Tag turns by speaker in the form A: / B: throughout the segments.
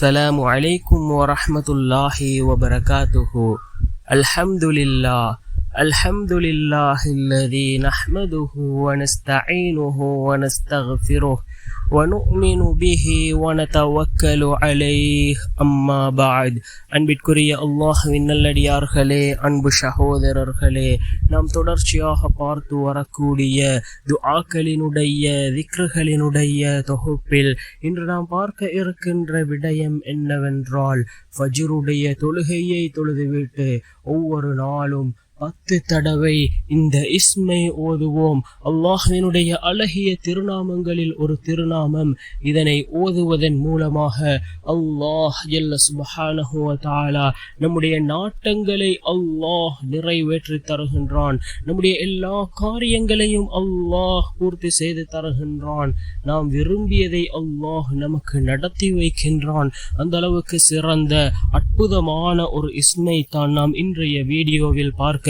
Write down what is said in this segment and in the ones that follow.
A: السلام عليكم ورحمة الله وبركاته. الحمد لله الحمد لله الذي نحمده ونستعينه ونستغفره. வனுமினு பிஹி வனதவக்கலு அலைஹ் அம்மா பாத் அன்பிற்குரிய அல்லாஹுவின் நல்லடியார்களே அன்பு சகோதரர்களே நாம் தொடர்ச்சியாக பார்த்து வரக்கூடிய துஆக்களினுடைய விக்ருகளினுடைய தொகுப்பில் இன்று நாம் பார்க்க இருக்கின்ற விடயம் என்னவென்றால் ஃபஜ்ருடைய தொழுகையை தொழுதுவிட்டு ஒவ்வொரு நாளும் பத்து தடவை இந்த இஸ்மை ஓதுவோம். அல்லாஹினுடைய அழகிய திருநாமங்களில் ஒரு திருநாமம். இதனை ஓதுவதன் மூலமாக அல்லாஹ் ஜல்ல சுபஹானஹு நம்முடைய நாட்டங்களை அல்லாஹ் நிறைவேற்றி தருகின்றான். நம்முடைய எல்லா காரியங்களையும் அல்லாஹ் பூர்த்தி செய்து தருகின்றான். நாம் விரும்பியதை அல்லாஹ் நமக்கு நடத்தி வைக்கின்றான். அந்த அளவுக்கு சிறந்த அற்புதமான ஒரு இஸ்மை தான் நாம் இன்றைய வீடியோவில் பார்க்க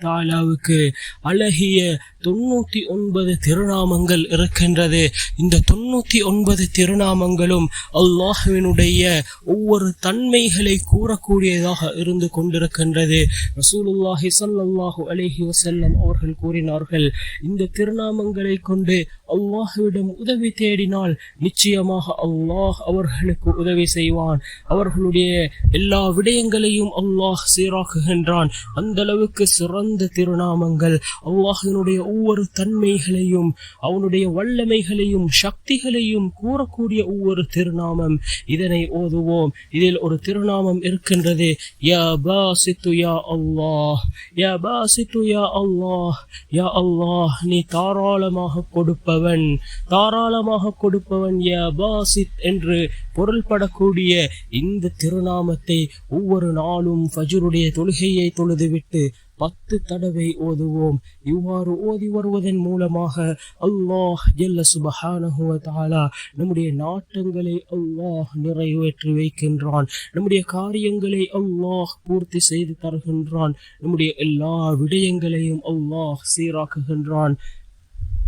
A: தாலாவுக்கு அழகிய தொண்ணூத்தி ஒன்பது திருநாமங்கள் இருக்கின்றது. இந்த தொண்ணூத்தி ஒன்பது திருநாமங்களும் அல்லாஹுவினுடைய ஒவ்வொரு தன்மைகளை கூறக்கூடியதாக இருந்து கொண்டிருக்கின்றது. ரசூலுல்லாஹி சல்லாஹு அலஹி வசல்லம் அவர்கள் கூறினார்கள் இந்த திருநாமங்களை கொண்டு அல்லாஹுவிடம் உதவி தேடினால் நிச்சயமாக அல்லாஹ் அவர்களுக்கு உதவி செய்வான். அவர்களுடைய எல்லா விடயங்களையும் அல்லாஹ் சீராக்குகின்றான். அந்த அளவுக்கு சிற சிறந்த திருநாமங்கள். அல்லாஹினுடைய ஒவ்வொரு தன்மைகளையும் அவனுடைய வல்லமைகளையும் சக்திகளையும் கூறக்கூடிய ஒவ்வொரு திருநாமம். இதனை ஓதுவோம். இதில் ஒரு திருநாமம் இருக்கின்றது. யா பாசித்து யா அல்லாஹ். யா பாசித்து யா அல்லாஹ். யா அல்லாஹ் நீ தாராளமாக கொடுப்பவன். தாராளமாக கொடுப்பவன் யா பாசித் என்று பொருள்படக்கூடிய இந்த திருநாமத்தை ஒவ்வொரு நாளும் ஃபஜ்ருடைய தொழுகையை தொழுதுவிட்டு பத்து தடவை ஓதுவோம். இவ்வாறு ஓதி வருவதன் மூலமாக அல்லாஹ் ஜெல்ல சுபஹானஹு தாலா நம்முடைய நாட்டங்களை அல்லாஹ் நிறைவேற்றி வைக்கின்றான். நம்முடைய காரியங்களை அல்லாஹ் பூர்த்தி செய்து தருகின்றான். நம்முடைய எல்லா விடயங்களையும் அல்லாஹ் சீராக்குகின்றான்.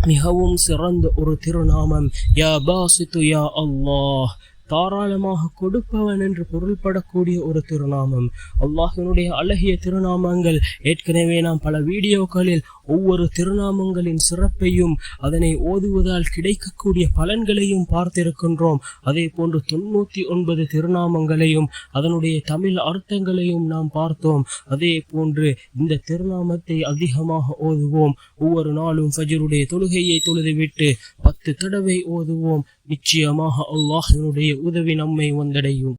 A: மிகவும் சிறந்த ஒரு திருநாமம். யா பாசித்து யா அல்லாஹ். தாராளமாக கொடுப்பவன் என்று பொருள்படக்கூடிய ஒரு திருநாமம். அல்லாஹினுடைய அழகிய திருநாமங்கள். ஏற்கனவே நாம் பல வீடியோக்களில் ஒவ்வொரு திருநாமங்களின் சிறப்பையும் அதனை ஓதுவதால் கிடைக்கக்கூடிய பலன்களையும் பார்த்திருக்கின்றோம். அதே போன்று தொண்ணூற்றி ஒன்பது திருநாமங்களையும் அதனுடைய தமிழ் அர்த்தங்களையும் நாம் பார்த்தோம். அதே போன்று இந்த திருநாமத்தை அதிகமாக ஓதுவோம். ஒவ்வொரு நாளும் ஃபஜருடைய தொழுகையை தொழுதுவிட்டு பத்து தடவை ஓதுவோம். நிச்சயமாக அல்லாஹினுடைய உதவி நம்மை வந்தடையும்.